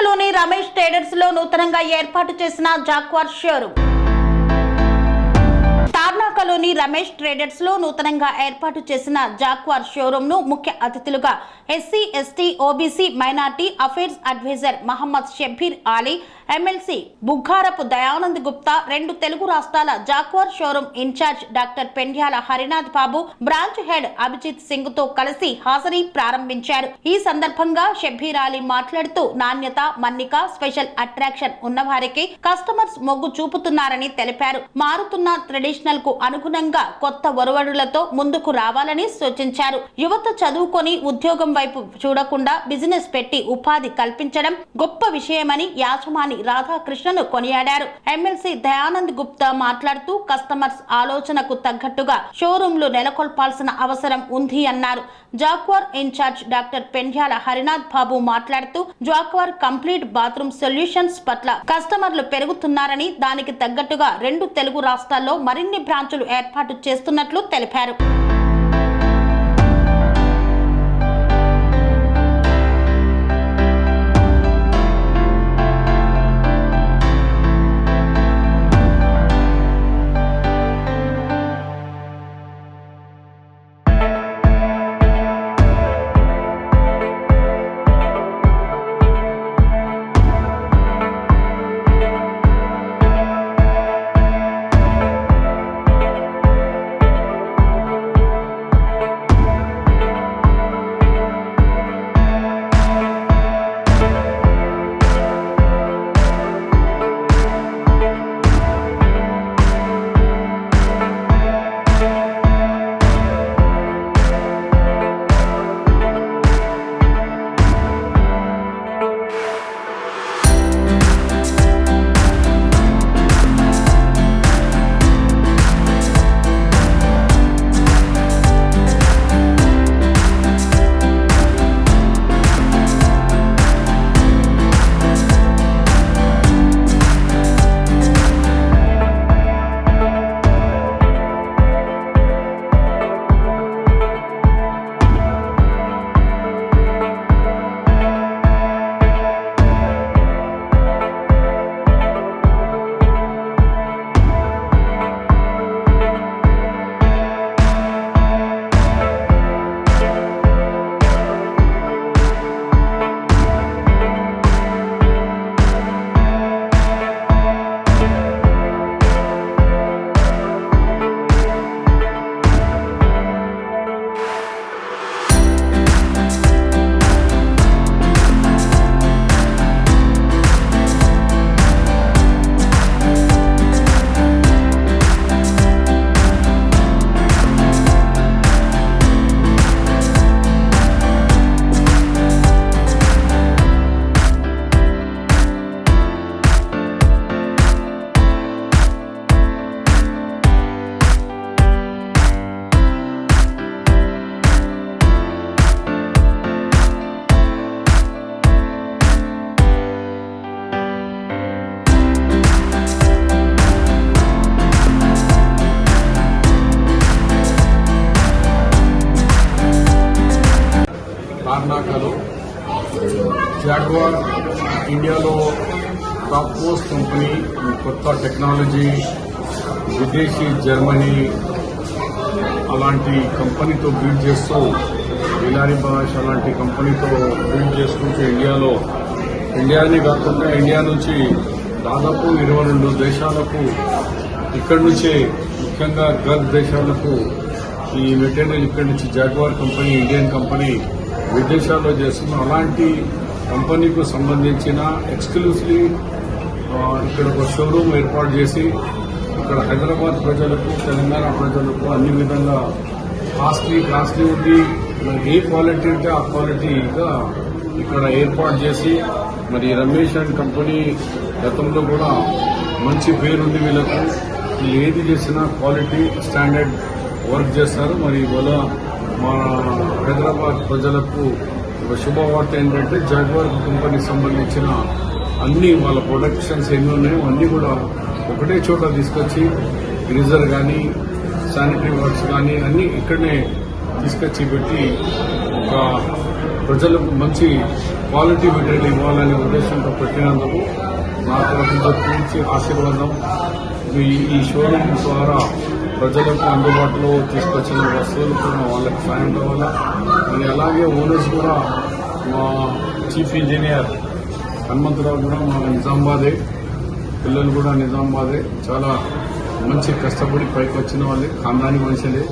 తార్నాకలోని రమేష్ ట్రేడర్స్లో నూతనంగా ఏర్పాటు చేసిన జాక్వార్ షోరూమ్. విశాఖలోని రమేష్ ట్రేడర్స్లో నూతనంగా ఏర్పాటు చేసిన జాక్వార్ షోరూమ్ను ముఖ్య అతిథులుగా SC ST OBC minority affairs advisor Mohammed Shabbir Ali MLC Buggarapu Dayanand Gupta రెండు తెలుగు రాష్ట్రాల Jaquar showroom in charge doctor Pendyala Harinath Babu branch head Abhijit సింగ్తో కలిసి హాజరీ ప్రారంభించారు. ఈ సందర్భంగా షబ్బీర్ ఆలీ మాట్లాడుతూ నాణ్యత మన్నిక స్పెషల్ అట్రాక్షన్ ఉన్నవారికి కస్టమర్స్ మొగ్గు చూపుతున్నారని తెలిపారు. మారుతున్న ట్రెడిషనల్కు అనుగుణంగా కొత్త ఒరవడులతో ముందుకు రావాలని సూచించారు. యువత చదువుకొని ఉద్యోగం వైపు చూడకుండా బిజినెస్ పెట్టి ఉపాధి కల్పించడం గొప్ప విషయమని యాజమాని రాధాకృష్ణను కొనియాడారు. ఎమ్మెల్సీ దయానంద్ గుప్తా మాట్లాడుతూ కస్టమర్స్ ఆలోచనకు తగ్గట్టుగా షోరూంలు నెలకొల్పాల్సిన అవసరం ఉంది అన్నారు. Jaquar in charge doctor Pendyala Harinath Babu మాట్లాడుతూ జాక్వార్ కంప్లీట్ బాత్రూమ్ సొల్యూషన్స్ పట్ల కస్టమర్లు పెరుగుతున్నారని దానికి తగ్గట్టుగా రెండు తెలుగు రాష్ట్రాల్లో మరిన్ని బ్రాంచులు ఏర్పాటు చేస్తున్నట్లు తెలిపారు. తార్నాకలో జాగ్వార్ ఇండియాలో టాప్ మోస్ట్ కంపెనీ కొత్త టెక్నాలజీ విదేశీ జర్మనీ అలాంటి కంపెనీతో బిల్డ్ చేస్తూ బిలారి భాష అలాంటి కంపెనీతో బిల్డ్ చేసుకుంటూ ఇండియాలో ఇండియానే కాకుండా ఇండియా నుంచి దాదాపు ఇరవై రెండు దేశాలకు ఇక్కడి నుంచే ముఖ్యంగా గల్ఫ్ దేశాలకు ఈ మెటీరియల్ ఇక్కడి నుంచి జాగ్వార్ కంపెనీ ఇండియన్ కంపెనీ విదేశాల్లో చేస్తున్న అలాంటి కంపెనీకు సంబంధించిన ఎక్స్క్లూసివ్లీ ఇక్కడ ఒక షోరూమ్ ఏర్పాటు చేసి ఇక్కడ హైదరాబాద్ ప్రజలకు తెలంగాణ ప్రజలకు అన్ని విధంగా కాస్ట్లీ కాస్ట్లీ ఉంది ఏ క్వాలిటీ ఉంటే ఆ క్వాలిటీగా ఇక్కడ ఏర్పాటు చేసి మరి రమేష్ అండ్ కంపెనీ గతంలో కూడా మంచి పేరుంది వీళ్ళకు. వీళ్ళు ఏది చేసినా క్వాలిటీ స్టాండర్డ్ వర్క్ చేస్తారు. మరి ఇవాళ మా హైదరాబాద్ ప్రజలకు ఒక శుభవార్త ఏంటంటే జాగ్వార్ కంపెనీకి సంబంధించిన అన్ని వాళ్ళ ప్రొడక్షన్స్ ఎన్ని ఉన్నాయో అన్నీ కూడా ఒకటే చోట తీసుకొచ్చి గ్రీజర్ కానీ శానిటరీ వర్క్స్ కానీ అన్ని ఇక్కడనే తీసుకొచ్చి పెట్టి ఒక ప్రజలకు మంచి క్వాలిటీ మెటీరియల్ ఇవ్వాలనే ఉద్దేశంతో పెట్టినందుకు నా తరఫు పూర్తి ఆశీర్వాదం. ఈ ఈ షోరూమ్ ద్వారా ప్రజలకు అందుబాటులో తీసుకొచ్చిన వస్తువులు కూడా వాళ్ళకి సాయం కావాలా? మరి అలాగే ఓనర్స్ కూడా మా చీఫ్ ఇంజనీర్ హనుమంతరావు కూడా మా నిజామాబాదే పిల్లలు కూడా నిజామాబాదే చాలా మంచి కష్టపడి పైకి వచ్చిన వాళ్ళే ఖాందాని మనుషులే.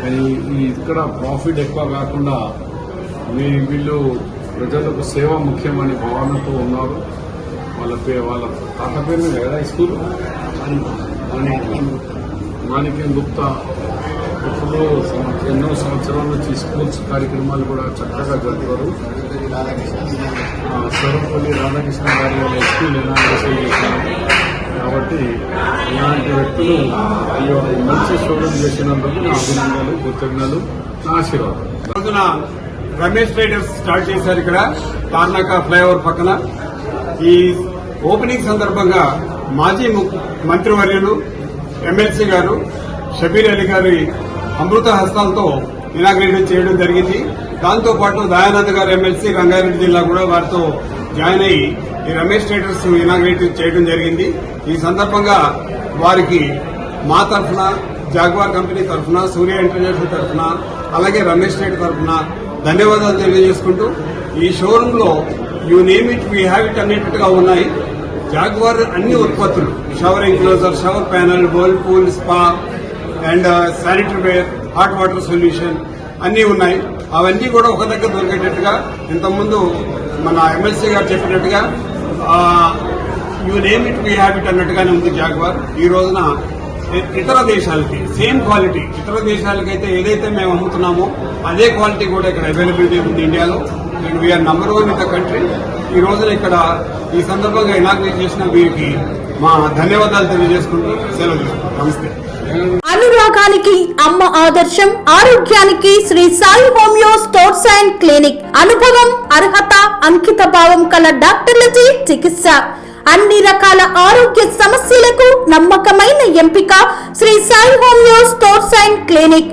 కానీ ఇక్కడ ప్రాఫిట్ ఎక్కువ కాకుండా మీ వీళ్ళు ప్రజలకు సేవ ముఖ్యమనే భావనతో ఉన్నారు. వాళ్ళ పే వాళ్ళ తాత పేరు మీద కదా స్కూల్? మాణిక్యం గుప్తా. ఇప్పుడు ఎన్నో సంవత్సరాల నుంచి స్కూల్స్ కార్యక్రమాలు కూడా చక్కగా జరుపుతారు సర్వపల్లి రాధాకృష్ణ గారి వాళ్ళ స్కూల్ ఎలా చేశారు. కాబట్టి ఇలాంటి వ్యక్తులు మంచి శోధన చేసినందుకు నా అభినందనలు కృతజ్ఞతలు నా ఆశీర్వాదం. రమేష్ ట్రేడర్స్ స్టార్ట్ చేశారు ఇక్కడ. తార్నాక ఫ్లైఓవర్ పక్కన. ఈ ఓపెనింగ్ సందర్భంగా మాజీ మంత్రివర్యులు ఎమ్మెల్సీ గారు షబీర్ అలీ గారి అమృత హస్తాలతో ఇనాగ్రేషన్ చేయడం జరిగింది. దాంతో పాటు దయానంద్ గారు ఎమ్మెల్సీ రంగారెడ్డి జిల్లా కూడా వారితో జాయిన్ అయ్యి ఈ రమేష్ ట్రేడర్స్ ఇనాగ్రేట్ చేయడం జరిగింది. ఈ సందర్భంగా వారికి మా తరఫున జాగ్వార్ కంపెనీ తరఫున సూర్య ఇంటర్నేషనల్ తరఫున అలాగే రమేష్ స్టేట్ తరఫున ధన్యవాదాలు తెలియజేసుకుంటూ ఈ షోరూంలో you name it we have it అనేటట్టుగా ఉన్నాయి. జాగ్వార్ అన్ని ఉత్పత్తులు. Shower enclosure shower panel bowl pool spa and sanitary ware hot water solution అన్నీ ఉన్నాయి. అవన్నీ కూడా ఒక దగ్గర దొరికేటట్టుగా ఇంతకుముందు మన ఎమ్మెల్సీ గారు చెప్పినట్టుగా you name it we have it అన్నట్టుగానే ఉంది జాగ్వార్ ఈ రోజున ఇతర దేశాలకి సేమ్ క్వాలిటీ ఇతర దేశాలకైతే ఏదైతే మేము అమ్ముతున్నామో అదే క్వాలిటీ కూడా ఇక్కడ అవైలబిలిటీ ఉంది ఇండియాలో and we're number one in the country ఈ రోజున ఇక్కడ ఈ సందర్భంగా ఇనాగ్రేట్ చేసిన వీరికి మా ధన్యవాదాలు తెలియజేసుకుంటూ సెలవు తీసుకుంటాం నమస్తే. అనురాగానికి అమ్మ ఆదర్శం ఆరోగ్యానికి Shri Sai homeo sports and clinic. అనుభవం అర్హత అంకిత భావం కల డాక్టర్లచే చికిత్స. అన్ని రకాల ఆరోగ్య సమస్యలకు నమ్మకమైన ఎంపిక Shri Sai homeo sports and clinic.